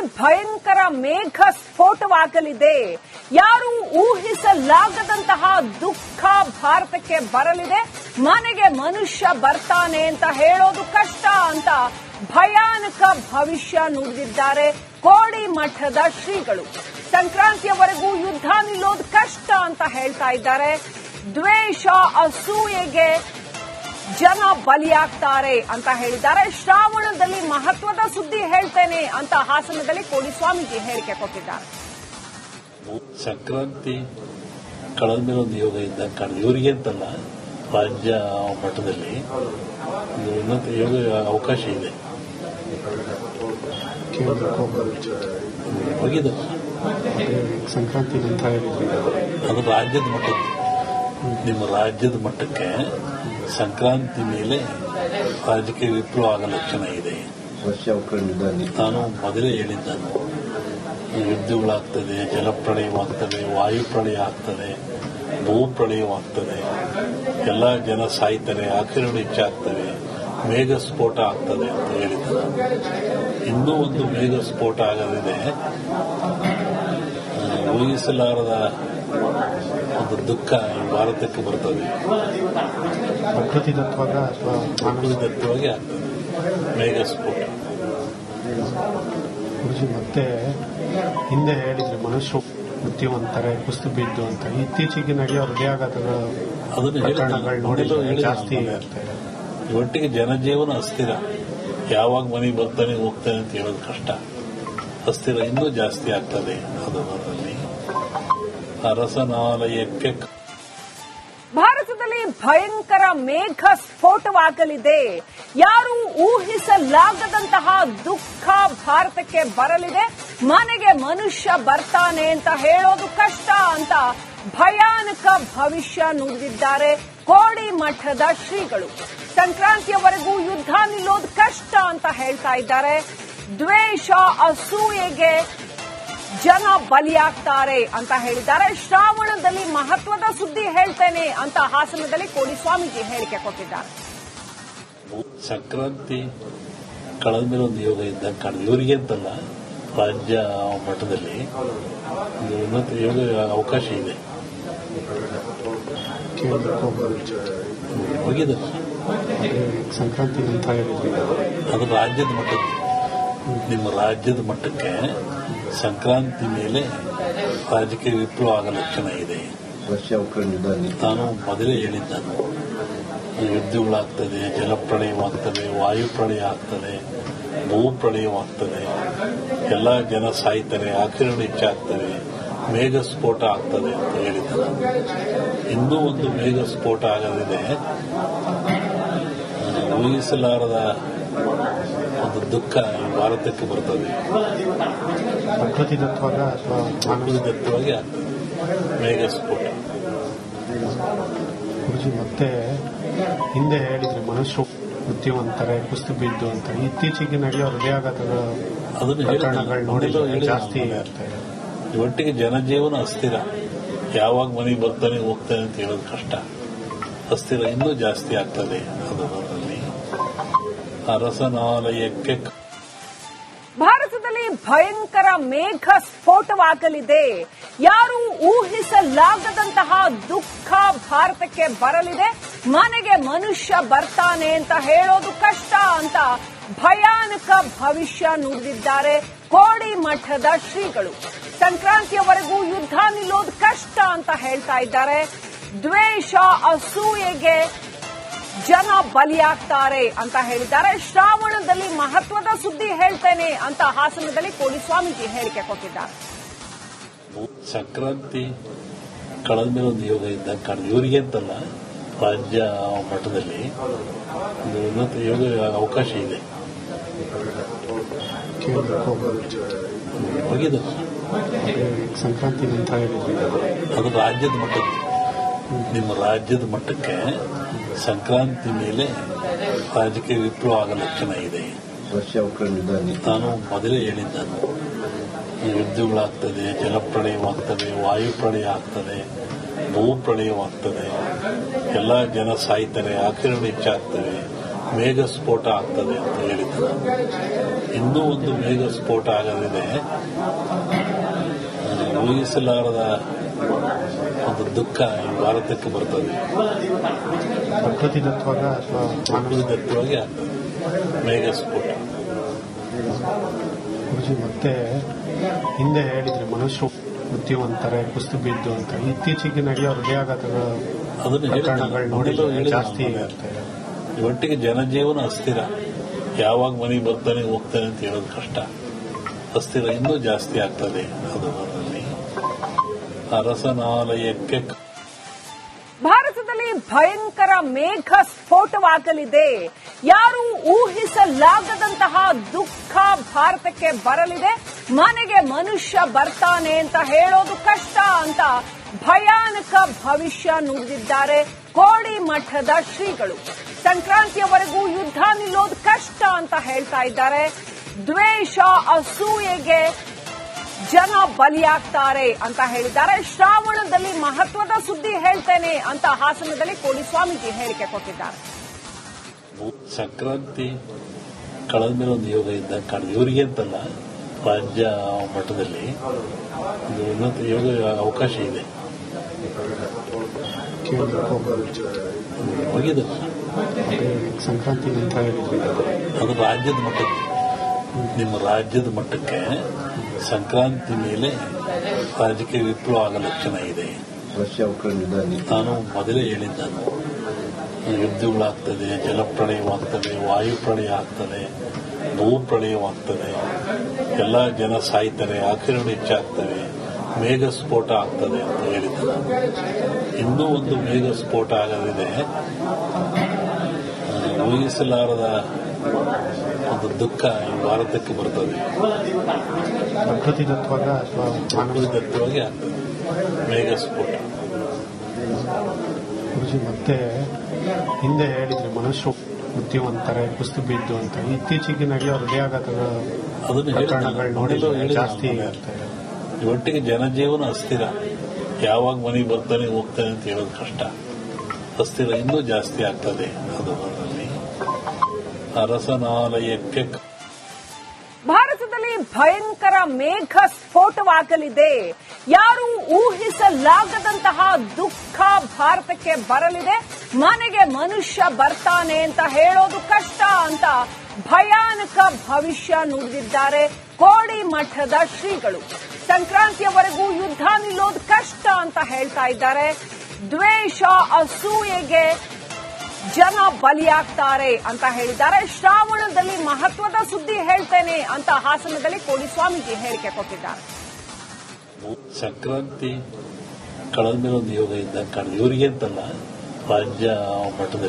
ಭಯಂಕರ ಮೇಘ ಸ್ಫೋಟವಾಗಲಿದೆ ಯಾರು ಊಹಿಸಲಾಗದಂತಹ ದುಃಖ ಭಾರತಕ್ಕೆ ಬರಲಿದೆ. ಮನೆಗೆ ಮನುಷ್ಯ ಬರ್ತಾನೆ ಅಂತ ಹೇಳೋದು ಕಷ್ಟ ಅಂತ ಭಯಾನಕ ಭವಿಷ್ಯ ನುಡಿದಿದ್ದಾರೆ ಕೋಡಿ ಮಠದ ಶ್ರೀಗಳು. ಸಂಕ್ರಾಂತಿಯವರೆಗೂ ಯುದ್ಧ ನಿಲ್ಲೋದು ಕಷ್ಟ ಅಂತ ಹೇಳ್ತಾ ಇದ್ದಾರೆ. ದ್ವೇಷ, ಅಸೂಯೆಗೆ ಜನ ಬಲಿಯಾಗ್ತಾರೆ ಅಂತ ಹೇಳಿದ್ದಾರೆ. ಶ್ರಾವಣದಲ್ಲಿ ಮಹತ್ವದ ಸುದ್ದಿ ಹೇಳ್ತೇನೆ ಅಂತ ಹಾಸನದಲ್ಲಿ ಕೋಡಿ ಸ್ವಾಮೀಜಿ ಹೇಳಿಕೆ ಕೊಟ್ಟಿದ್ದಾರೆ. ಸಂಕ್ರಾಂತಿ ಕಳೆದ ಮೇಲೆ ಒಂದು ಯೋಗ ಇದ್ದ ಕಾರಣ ಇವರಿಗೆ ಅಂತಲ್ಲ ರಾಜ್ಯ ಮಟ್ಟದಲ್ಲಿ ಉನ್ನತ ಯೋಗ ಅವಕಾಶ ಇದೆ. ಸಂಕ್ರಾಂತಿ ಅದು ರಾಜ್ಯದ ಮಟ್ಟ ನಿಮ್ಮ ರಾಜ್ಯದ ಮಟ್ಟಕ್ಕೆ ಸಂಕ್ರಾಂತಿ ಮೇಲೆ ರಾಜಕೀಯ ವಿಪ್ಲವ ಆಗ ಲಕ್ಷಣ ಇದೆ. ತಾನು ಮೊದಲೇ ಹೇಳಿದ್ದನು ಯುದ್ಧಗಳಾಗ್ತದೆ, ಜಲಪ್ರಳಯವಾಗ್ತದೆ ವಾಯುಪ್ರಳಯ ಆಗ್ತದೆ ಭೂಪ್ರಳಯವಾಗ್ತದೆ, ಎಲ್ಲ ಜನ ಸಾಯ್ತಾರೆ ಆಕ್ಸಿಡೆಂಟ್ ಹೆಚ್ಚಾಗ್ತವೆ ಮೇಘ ಸ್ಫೋಟ ಆಗ್ತದೆ ಅಂತ ಹೇಳಿದ್ದರು ಇನ್ನೂ ಒಂದು ಮೇಘ ಸ್ಫೋಟ ಆಗಲಿದೆ ಊಹಿಸಲಾರದ ಒಂದು ದುಃಖ ಈ ಭಾರತಕ್ಕೆ ಬರ್ತದೆ. ಪ್ರಕೃತಿ ತತ್ವಾಗ ಅಥವಾ ಮಾನವ ದತ್ತವಾಗಿ ಆಗ್ತದೆ. ಮೇಘ ಸ್ಫೋಟ ಗುರುಜಿ ಮತ್ತೆ ಹಿಂದೆ ಹೇಳಿದ್ರೆ ಮನುಷ್ಯರು ಮೃತ್ಯುವಂತಾರೆ ಕುಸ್ತು ಬಿದ್ದು ಅಂತ. ಇತ್ತೀಚೆಗೆ ನಡೆಯೋ ಹೃದಯಾಘಾತಗಳ ಅದನ್ನು ನೋಡಿದ್ರೆ ಜಾಸ್ತಿ ಆಗ್ತದೆ ಒಟ್ಟಿಗೆ ಜನಜೀವನ ಅಸ್ಥಿರ. ಯಾವಾಗ ಮನೆಗೆ ಬರ್ತಾನೆ ಹೋಗ್ತಾನೆ ಅಂತ ಹೇಳೋದು ಕಷ್ಟ. ಅಸ್ಥಿರ ಇನ್ನೂ ಜಾಸ್ತಿ ಆಗ್ತದೆ. ಅದು ಅದರಲ್ಲಿ. ಅರಸನಾಲಯಕ್ಕೆ ಭಾರತದಲ್ಲಿ ಭಯಂಕರ ಮೇಘ ಸ್ಫೋಟವಾಗಲಿದೆ ಯಾರು ಊಹಿಸಲಾಗದಂತಹ ದುಃಖ ಭಾರತಕ್ಕೆ ಬರಲಿದೆ. ಮನೆಗೆ ಮನುಷ್ಯ ಬರ್ತಾನೆ ಅಂತ ಹೇಳೋದು ಕಷ್ಟ ಅಂತ ಭಯಾನಕ ಭವಿಷ್ಯ ನುಡಿದಿದ್ದಾರೆ ಕೋಡಿ ಮಠದ ಶ್ರೀಗಳು. ಸಂಕ್ರಾಂತಿಯವರೆಗೂ ಯುದ್ಧ ನಿಲ್ಲೋದು ಕಷ್ಟ ಅಂತ ಹೇಳ್ತಾ ಇದ್ದಾರೆ. ದ್ವೇಷ, ಅಸೂಯೆಗೆ ಜನ ಬಲಿಯಾಗ್ತಾರೆ ಅಂತ ಹೇಳಿದ್ದಾರೆ. ಶ್ರಾವಣದಲ್ಲಿ ಮಹತ್ವದ ಸುದ್ದಿ ಹೇಳ್ತೇನೆ ಅಂತ ಹಾಸನದಲ್ಲಿ ಕೋಡಿ ಸ್ವಾಮೀಜಿ ಹೇಳಿಕೆ ಕೊಟ್ಟಿದ್ದಾರೆ. ಸಂಕ್ರಾಂತಿ ಕಳೆದ ಮೇಲೆ ಒಂದು ಯೋಗ ಇದ್ದ ಕಾರಣ ಇವರಿಗೆ ಅಂತಲ್ಲ ರಾಜ್ಯ ಮಟ್ಟದಲ್ಲಿ ಒಂದು ಉನ್ನತ ಯೋಗ ಅವಕಾಶ ಇದೆ. ಸಂಕ್ರಾಂತಿ ಅದು ರಾಜ್ಯದ ಮಟ್ಟಕ್ಕೆ ನಿಮ್ಮ ರಾಜ್ಯದ ಮಟ್ಟಕ್ಕೆ ಸಂಕ್ರಾಂತಿ ಮೇಲೆ ರಾಜಕೀಯ ವಿಪ್ಲವ ಆಗ ಲಕ್ಷಣ ಇದೆ. ನಾನು ಮೊದಲೇ ಹೇಳಿದ್ದಾನು ಯುದ್ಧಗಳಾಗ್ತದೆ ಜಲಪ್ರಳಯವಾಗ್ತದೆ ವಾಯುಪ್ರಳಯ ಆಗ್ತದೆ ಭೂಪ್ರಳಯವಾಗ್ತದೆ. ಎಲ್ಲ ಜನ ಸಾಯ್ತಾರೆ ಆಕ್ಸಿಡೆಂಟ್ ಹೆಚ್ಚಾಗ್ತವೆ ಮೇಘ ಸ್ಫೋಟ ಆಗ್ತದೆ ಅಂತ ಹೇಳಿದ್ದಾನೆ ಇನ್ನೂ ಒಂದು ಮೇಘ ಸ್ಫೋಟ ಆಗಲಿದೆ ಊಹಿಸಲಾರದ ಒಂದು ದುಃಖ ಭಾರತಕ್ಕೆ ಬರ್ತದೆ. ಪ್ರಕೃತಿ ತತ್ವಾಗ ಅಥವಾ ಮೇಘ ಸ್ಫೋಟ. ಗುರುಜಿ ಮತ್ತೆ ಹಿಂದೆ ಹೇಳಿದ್ರೆ ಮನುಷ್ಯರು ಬುದ್ಧಿವಂತರೆ ಕುಸ್ತು ಬಿದ್ದು ಅಂತ. ಇತ್ತೀಚೆಗೆ ನಡೆಯೋ ಹೃದಯಾಘಾತಗಳ ಅದನ್ನು ನೋಡಿದ್ರೆ ಜಾಸ್ತಿ ಆಗ್ತದೆ ಒಟ್ಟಿಗೆ ಜನಜೀವನ ಅಸ್ಥಿರ. ಯಾವಾಗ ಮನೆಗೆ ಬರ್ತಾನೆ ಹೋಗ್ತಾನೆ ಅಂತ ಹೇಳೋದು ಕಷ್ಟ. ಅಸ್ಥಿರ ಇನ್ನೂ ಜಾಸ್ತಿ ಆಗ್ತದೆ. ಅದು ಅರಸನಾಲಯಕ್ಕೆ ಭಾರತದಲ್ಲಿ ಭಯಂಕರ ಮೇಘ ಸ್ಫೋಟವಾಗಲಿದೆ ಯಾರು ಊಹಿಸಲಾಗದಂತಹ ದುಃಖ ಭಾರತಕ್ಕೆ ಬರಲಿದೆ. ಮನೆಗೆ ಮನುಷ್ಯ ಬರ್ತಾನೆ ಅಂತ ಹೇಳೋದು ಕಷ್ಟ ಅಂತ ಭಯಾನಕ ಭವಿಷ್ಯ ನುಡಿದಿದ್ದಾರೆ ಕೋಡಿ ಮಠದ ಶ್ರೀಗಳು. ಸಂಕ್ರಾಂತಿಯವರೆಗೂ ಯುದ್ಧ ನಿಲ್ಲೋದು ಕಷ್ಟ ಅಂತ ಹೇಳ್ತಾ ಇದ್ದಾರೆ. ದ್ವೇಷ, ಅಸೂಯೆಗೆ ಜನ ಬಲಿಯಾಗ್ತಾರೆ ಅಂತ ಹೇಳಿದ್ದಾರೆ. ಶ್ರಾವಣದಲ್ಲಿ ಮಹತ್ವದ ಸುದ್ದಿ ಹೇಳ್ತೇನೆ ಅಂತ ಹಾಸನದಲ್ಲಿ ಕೋಡಿ ಸ್ವಾಮೀಜಿ ಹೇಳಿಕೆ ಕೊಟ್ಟಿದ್ದಾರೆ. ಸಂಕ್ರಾಂತಿ ಕಳೆದ ಮೇಲೆ ಒಂದು ಯೋಗ ಇದ್ದ ಕಾರಣ ಇವರಿಗೆ ಅಂತಲ್ಲ ರಾಜ್ಯ ಮಟ್ಟದಲ್ಲಿ ಒಂದು ಉನ್ನತ ಯೋಗ ಅವಕಾಶ ಇದೆ. ಸಂಕ್ರಾಂತಿ ಅದು ರಾಜ್ಯದ ಮಟ್ಟಕ್ಕೆ ನಿಮ್ಮ ರಾಜ್ಯದ ಮಟ್ಟಕ್ಕೆ ಸಂಕ್ರಾಂತಿ ಮೇಲೆ ರಾಜಕೀಯ ವಿಪ್ಲವ ಆಗೋ ಲಕ್ಷಣ ಇದೆ. ತಾನು ನಾನು ಮೊದಲೇ ಹೇಳಿದ್ದನು. ಯುದ್ಧಗಳಾಗ್ತದೆ ಜಲಪ್ರಳಯವಾಗ್ತದೆ ವಾಯುಪ್ರಳಯ ಆಗ್ತದೆ ಭೂಪ್ರಳಯವಾಗ್ತದೆ. ಎಲ್ಲ ಜನ ಸಾಯ್ತಾರೆ ಆಕಿರಣ ಹೆಚ್ಚಾಗ್ತವೆ ಮೇಘ ಸ್ಫೋಟ ಆಗ್ತದೆ ಅಂತ ಹೇಳಿದನು ಇನ್ನೂ ಒಂದು ಮೇಘ ಸ್ಫೋಟ ಆಗಲಿದೆ ಊಹಿಸಲಾರದ ಒಂದು ದುಃಖ ಈ ಭಾರತಕ್ಕೆ ಬರ್ತದೆ. ಪ್ರಕೃತಿ ತತ್ವಾಗ ಅಥವಾ ಮಾನವ ದತ್ತವಾಗಿ ಆಗ್ತದೆ ಮೇಘ ಗುರುಜಿ ಮತ್ತೆ ಹಿಂದೆ ಹೇಳಿದ್ರೆ ಮನುಷ್ಯರು ಬುದ್ಧಿವಂತರೆ ಕುಸ್ತು ಬಿದ್ದು ಅಂತ. ಇತ್ತೀಚೆಗೆ ನಡೆಯೋ ಹೃದಯಾಘಾತಗಳು ಅದನ್ನು ನೋಡಿದ್ರೆ ಜಾಸ್ತಿ ಆಗ್ತದೆ ಒಟ್ಟಿಗೆ ಜನಜೀವನ ಅಸ್ಥಿರ. ಯಾವಾಗ ಮನೆಗೆ ಬರ್ತಾನೆ ಹೋಗ್ತಾನೆ ಅಂತ ಹೇಳೋದು ಕಷ್ಟ. ಅಸ್ಥಿರ ಇನ್ನೂ ಜಾಸ್ತಿ ಆಗ್ತದೆ ಅದು ಅರಸನಾಲಯಕ್ಕೆ ಭಾರತದಲ್ಲಿ ಭಯಂಕರ ಮೇಘ ಸ್ಫೋಟವಾಗಲಿದೆ ಯಾರು ಊಹಿಸಲಾಗದಂತಹ ದುಃಖ ಭಾರತಕ್ಕೆ ಬರಲಿದೆ. ಮನೆಗೆ ಮನುಷ್ಯ ಬರ್ತಾನೆ ಅಂತ ಹೇಳೋದು ಕಷ್ಟ ಅಂತ ಭಯಾನಕ ಭವಿಷ್ಯ ನುಡಿದಿದ್ದಾರೆ ಕೋಡಿ ಮಠದ ಶ್ರೀಗಳು. ಸಂಕ್ರಾಂತಿಯವರೆಗೂ ಯುದ್ಧ ನಿಲ್ಲೋದು ಕಷ್ಟ ಅಂತ ಹೇಳ್ತಾ ಇದ್ದಾರೆ. ದ್ವೇಷ, ಅಸೂಯೆಗೆ ಜನ ಬಲಿಯಾಗ್ತಾರೆ ಅಂತ ಹೇಳಿದ್ದಾರೆ. ಶ್ರಾವಣದಲ್ಲಿ ಮಹತ್ವದ ಸುದ್ದಿ ಹೇಳ್ತೇನೆ ಅಂತ ಹಾಸನದಲ್ಲಿ ಕೋಡಿ ಸ್ವಾಮೀಜಿ ಹೇಳಿಕೆ ಕೊಟ್ಟಿದ್ದಾರೆ. ಸಂಕ್ರಾಂತಿ ಕಳೆದ ಮೇಲೆ ಒಂದು ಯೋಗ ಇದ್ದ ಕಾಣ್ತದೆ ಇವರಿಗೆ ಅಂತಲ್ಲ ರಾಜ್ಯ ಮಟ್ಟದಲ್ಲಿ ಉನ್ನತ ಯೋಗ ಅವಕಾಶ ಇದೆ. ಸಂಕ್ರಾಂತಿ ಅದು ರಾಜ್ಯದ ಮಟ್ಟಕ್ಕೆ. ನಿಮ್ಮ ರಾಜ್ಯದ ಮಟ್ಟಕ್ಕೆ ಸಂಕ್ರಾಂತಿ ಮೇಲೆ ರಾಜಕೀಯ ವಿಪ್ಲವ ಆಗ ಲಕ್ಷಣ ಇದೆ ನಾನು ಮೊದಲೇ ಹೇಳಿದ್ದಾನು ಯುದ್ಧಗಳಾಗ್ತದೆ ಜಲಪ್ರಳಯವಾಗ್ತದೆ ವಾಯುಪ್ರಳಯ ಆಗ್ತದೆ ಭೂಪ್ರಳಯವಾಗ್ತದೆ. ಎಲ್ಲ ಜನ ಸಾಯ್ತಾರೆ ಆಕಿರಣ ಹೆಚ್ಚಾಗ್ತವೆ ಮೇಘ ಸ್ಫೋಟ ಆಗ್ತದೆ ಅಂತ ಹೇಳಿದ್ದ ಇನ್ನೂ ಒಂದು ಮೇಘ ಸ್ಫೋಟ ಆಗಲಿದೆ ಊಹಿಸಲಾರದ ಒಂದು ದುಃಖ ಈ ಭಾರತಕ್ಕೆ ಬರ್ತದೆ. ಪ್ರಕೃತಿ ತತ್ವಾಗ ಅಥವಾ ಮಾನವ ದತ್ತವಾಗಿ ಆಗ್ತದೆ ಮೇಘ ಸ್ಫೋಟ. ಗುರುಜಿ ಮತ್ತೆ ಹಿಂದೆ ಹೇಳಿದ್ರೆ ಮನುಷ್ಯ ಬುದ್ಧಿವಂತರೆ ಕುಸ್ತು ಬಿದ್ದು ಅಂತ. ಇತ್ತೀಚೆಗೆ ನಡೆಯೋ ಹೃದಯಾಘಾತಗಳ ಅದನ್ನು ನೋಡಿದ್ರೆ ಜಾಸ್ತಿ ಒಟ್ಟಿಗೆ ಜನಜೀವನ ಅಸ್ಥಿರ. ಯಾವಾಗ ಮನೆಗೆ ಬರ್ತಾನೆ ಹೋಗ್ತಾನೆ ಅಂತ ಹೇಳೋದು ಕಷ್ಟ. ಅಸ್ಥಿರ ಇನ್ನೂ ಜಾಸ್ತಿ ಆಗ್ತದೆ ಅದು. ಅರಸನಾಲಯಕ್ಕೆ ಭಾರತದಲ್ಲಿ ಭಯಂಕರ ಮೇಘ ಸ್ಫೋಟವಾಗಲಿದೆ ಯಾರು ಊಹಿಸಲಾಗದಂತಹ ದುಃಖ ಭಾರತಕ್ಕೆ ಬರಲಿದೆ. ಮನೆಗೆ ಮನುಷ್ಯ ಬರ್ತಾನೆ ಅಂತ ಹೇಳೋದು ಕಷ್ಟ ಅಂತ ಭಯಾನಕ ಭವಿಷ್ಯ ನುಡಿದಿದ್ದಾರೆ ಕೋಡಿ ಮಠದ ಶ್ರೀಗಳು. ಸಂಕ್ರಾಂತಿಯವರೆಗೂ ಯುದ್ಧ ನಿಲ್ಲೋದು ಕಷ್ಟ ಅಂತ ಹೇಳ್ತಾ ಇದ್ದಾರೆ. ದ್ವೇಷ, ಅಸೂಯೆಗೆ ಜನ ಬಲಿಯಾಗ್ತಾರೆ ಅಂತ ಹೇಳಿದ್ದಾರೆ. ಶ್ರಾವಣದಲ್ಲಿ ಮಹತ್ವದ ಸುದ್ದಿ ಹೇಳ್ತೇನೆ ಅಂತ ಹಾಸನದಲ್ಲಿ ಕೋಡಿ ಹೇಳಿಕೆ ಕೊಟ್ಟಿದ್ದಾರೆ. ಸಂಕ್ರಾಂತಿ ಕಳೆದ ಮೇಲೆ ಒಂದು ಯೋಗ ಇದ್ದ ಕಾಣ್ತದೆ ಇವರಿಗೆ ಅಂತಲ್ಲ ರಾಜ್ಯ ಮಟ್ಟದಲ್ಲಿ.